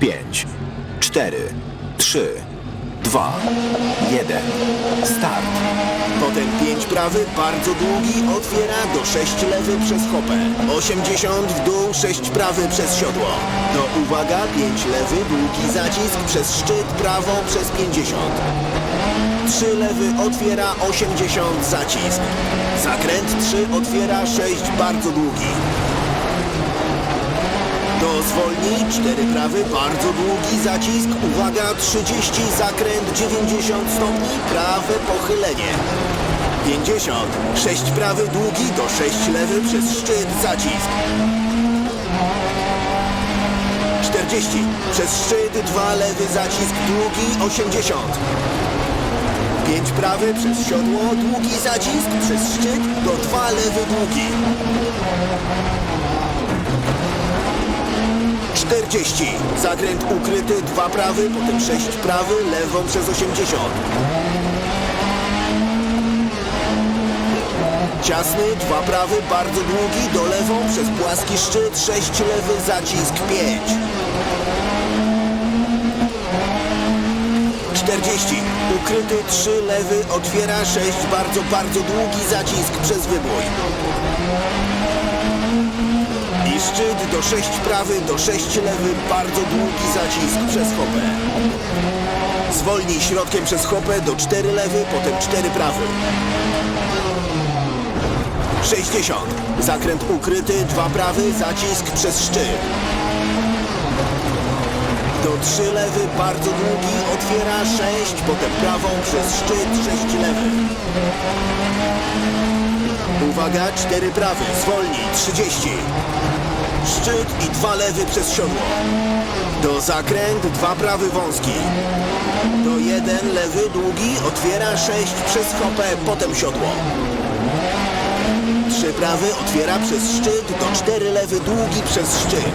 5, 4, 3, 2, 1. Start. Potem 5 prawy, bardzo długi, otwiera do 6 lewy przez hopę. 80 w dół, 6 prawy przez siodło. No uwaga, 5 lewy, długi zacisk przez szczyt, prawą przez 50. 3 lewy, otwiera 80, zacisk. Zakręt 3, otwiera 6, bardzo długi. Do zwolnij, 4 prawy, bardzo długi zacisk, uwaga, 30, zakręt 90 stopni, prawe pochylenie. 50, 6 prawy, długi, do 6 lewy przez szczyt, zacisk. 40, przez szczyt, 2 lewy, zacisk, długi, 80. 5 prawy, przez siodło, długi zacisk, przez szczyt, do 2 lewy, długi. 40. Zakręt ukryty, dwa prawy, potem 6 prawy, lewą przez 80. Ciasny, dwa prawy, bardzo długi, do lewą przez płaski szczyt, 6 lewy, zacisk 5. 40. Ukryty, 3 lewy, otwiera 6, bardzo, bardzo długi zacisk przez wybój. Szczyt do 6 prawy, do 6 lewy, bardzo długi zacisk przez hopę. Zwolnij środkiem przez hopę do 4 lewy, potem 4 prawy. 60. Zakręt ukryty, 2 prawy, zacisk przez szczyt. Do 3 lewy, bardzo długi, otwiera 6, potem prawą przez szczyt, 6 lewy. Uwaga, 4 prawy, zwolnij, 30. Szczyt i dwa lewy przez siodło. Do zakręt, dwa prawy wąski. Do jeden lewy długi, otwiera sześć przez hopę, potem siodło. Trzy prawy, otwiera przez szczyt, do cztery lewy długi przez szczyt.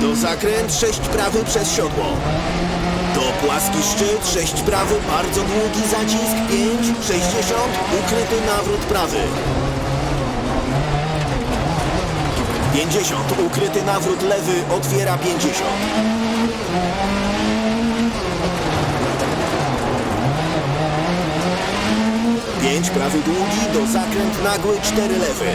Do zakręt, sześć prawy przez siodło. Do płaski szczyt, sześć prawy, bardzo długi zacisk, pięć, sześćdziesiąt, ukryty nawrót prawy. 50. Ukryty nawrót lewy otwiera 50. Pięć prawy długi do zakręt nagły 4 lewy.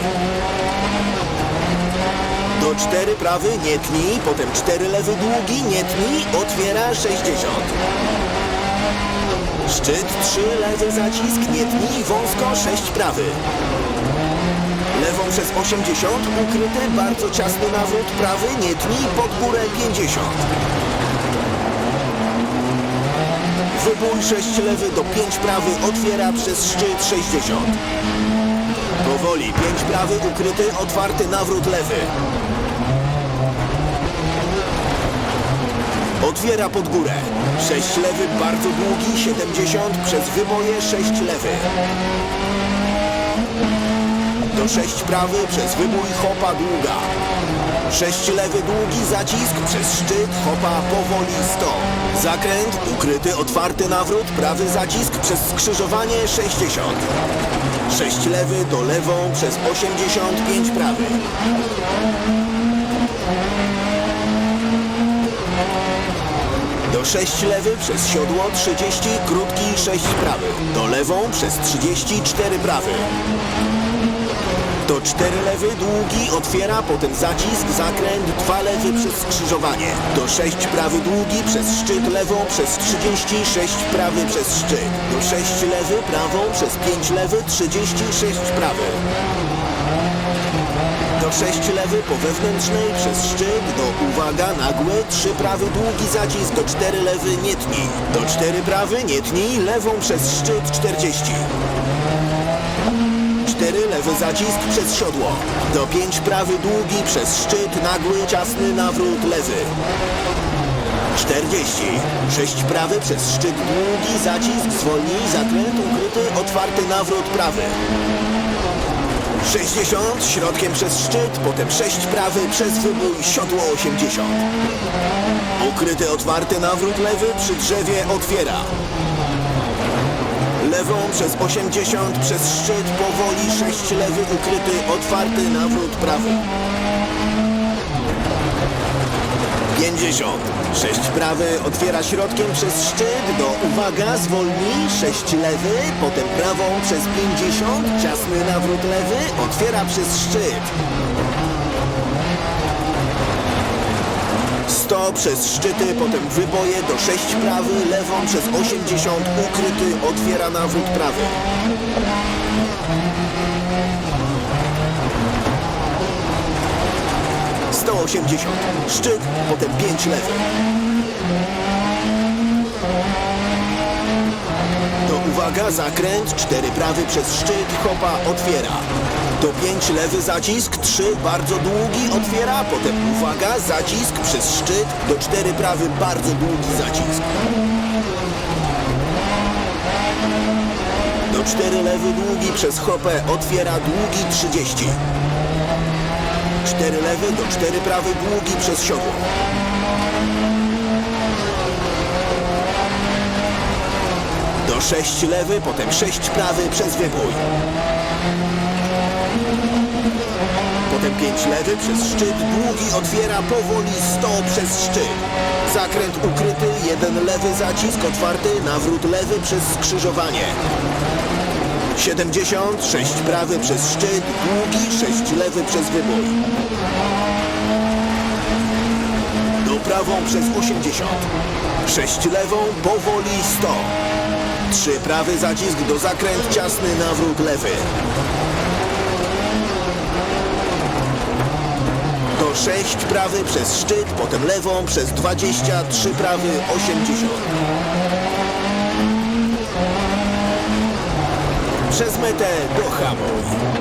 Do 4 prawy nie tnij, potem 4 lewy długi nie tnij, otwiera 60. Szczyt 3 lewy zacisk nie tnij, wąsko 6 prawy. Przez 80, ukryty, bardzo ciasny nawrót, prawy, nie tnij, pod górę 50. Wybój 6 lewy do 5 prawy, otwiera przez szczyt 60. Powoli, 5 prawy, ukryty, otwarty nawrót lewy. Otwiera pod górę. 6 lewy, bardzo długi, 70, przez wyboje 6 lewy. Do 6 prawy przez wybój hopa długa. 6 lewy długi zacisk przez szczyt hopa powoli 100. Zakręt ukryty otwarty nawrót prawy zacisk przez skrzyżowanie 60. 6 lewy do lewą przez 85 prawy. Do 6 lewy przez siodło 30 krótki 6 prawy. Do lewą przez 34 prawy. Do 4 lewy długi otwiera, potem zacisk, zakręt, 2 lewy przez skrzyżowanie. Do 6 prawy długi przez szczyt lewą przez 36 prawy przez szczyt. Do 6 lewy prawą przez 5 lewy 36 prawy. Do 6 lewy po wewnętrznej przez szczyt do uwaga nagły 3 prawy długi zacisk do 4 lewy nie tnij. Do 4 prawy nie tnij lewą przez szczyt 40. 4 lewy zacisk przez siodło. Do 5 prawy długi przez szczyt nagły ciasny nawrót lewy. 40. 6 prawy przez szczyt długi zacisk zwolnij zakręt ukryty otwarty nawrót prawy. 60 środkiem przez szczyt, potem 6 prawy przez wybój siodło 80. Ukryty otwarty nawrót lewy przy drzewie otwiera. Lewą przez 80 przez szczyt powoli 6 lewy ukryty otwarty nawrót prawy. 50. 6 prawy otwiera środkiem przez szczyt do, uwaga, zwolnij, 6 lewy, potem prawą przez 50, ciasny nawrót lewy, otwiera przez szczyt. 100 przez szczyty, potem wyboje do 6 prawy, lewą przez 80, ukryty, otwiera nawrót prawy. Sto osiemdziesiąt. Szczyt, potem pięć lewy. To uwaga, zakręt, cztery prawy przez szczyt, hopa, otwiera. To pięć lewy zacisk, trzy bardzo długi, otwiera, potem uwaga, zacisk przez szczyt, do cztery prawy bardzo długi zacisk. Do cztery lewy długi przez hopę, otwiera długi 30. Cztery lewy do cztery prawy długi przez siodło. Sześć lewy, potem sześć prawy przez wybój. Potem pięć lewy przez szczyt, długi otwiera powoli 100 przez szczyt. Zakręt ukryty, jeden lewy zacisk otwarty, nawrót lewy przez skrzyżowanie. 70, 6 prawy przez szczyt, długi, 6 lewy przez wybój. Do prawą przez 80. 6 lewą, powoli 100. Trzy prawy zacisk do zakręt ciasny, nawrót lewy. Do 6 prawy przez szczyt, potem lewą przez 20, 3 prawy 80. Przez metę do hamuj.